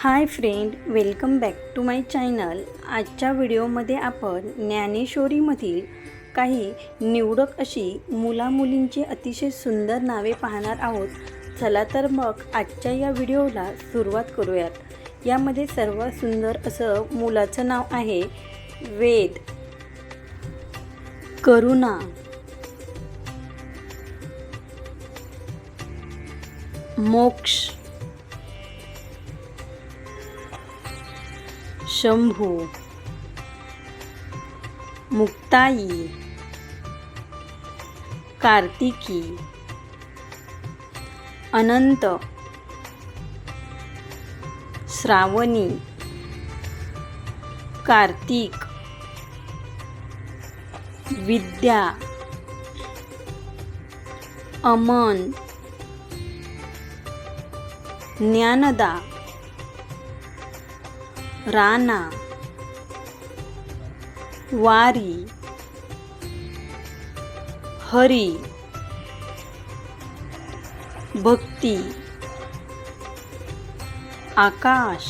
Hi friend welcome back to my channel. आजच्या व्हिडिओमध्ये आपण ज्ञानेश्वरीमधील काही निवडक अशी मुलामुलींची अतिशय सुंदर नावे पाहणार आहोत. चला तर मग आजच्या या व्हिडिओला सुरुवात करूयात. यामध्ये सर्वात सुंदर असं मुलाचं नाव आहे वेद. करुणा. मोक्ष. शंभू. मुक्ताई. कार्तिकी. अनंत. श्रावणी. कार्तिक. विद्या. अमन. ज्ञानदा. राणा वारी हरी भक्ती आकाश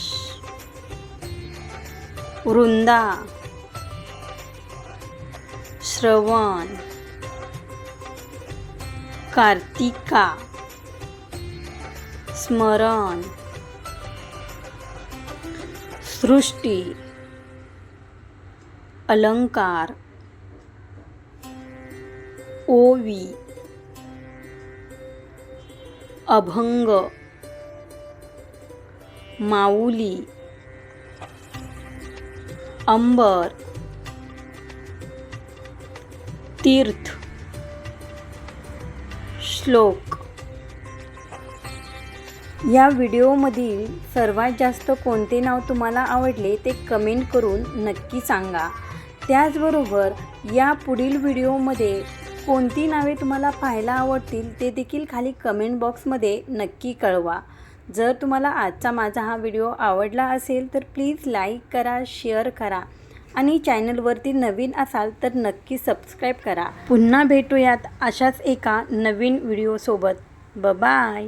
वृंदा श्रवण कार्तिका स्मरण. सृष्टी अलंकार ओवी अभंग माऊली अंबर तीर्थ श्लोक. या व्हिडिओमधील सर्वात जास्त कोणते नाव तुम्हाला आवडले ते कमेंट करून नक्की सांगा. त्याचबरोबर या पुढील व्हिडिओमध्ये कोणती नावे तुम्हाला पाहायला आवडतील ते देखील खाली कमेंट बॉक्समध्ये नक्की कळवा. जर तुम्हाला आजचा माझा हा व्हिडिओ आवडला असेल तर प्लीज लाईक करा शेअर करा आणि चॅनलवरती नवीन असाल तर नक्की सबस्क्राईब करा. पुन्हा भेटूयात अशाच एका नवीन व्हिडिओसोबत. बाय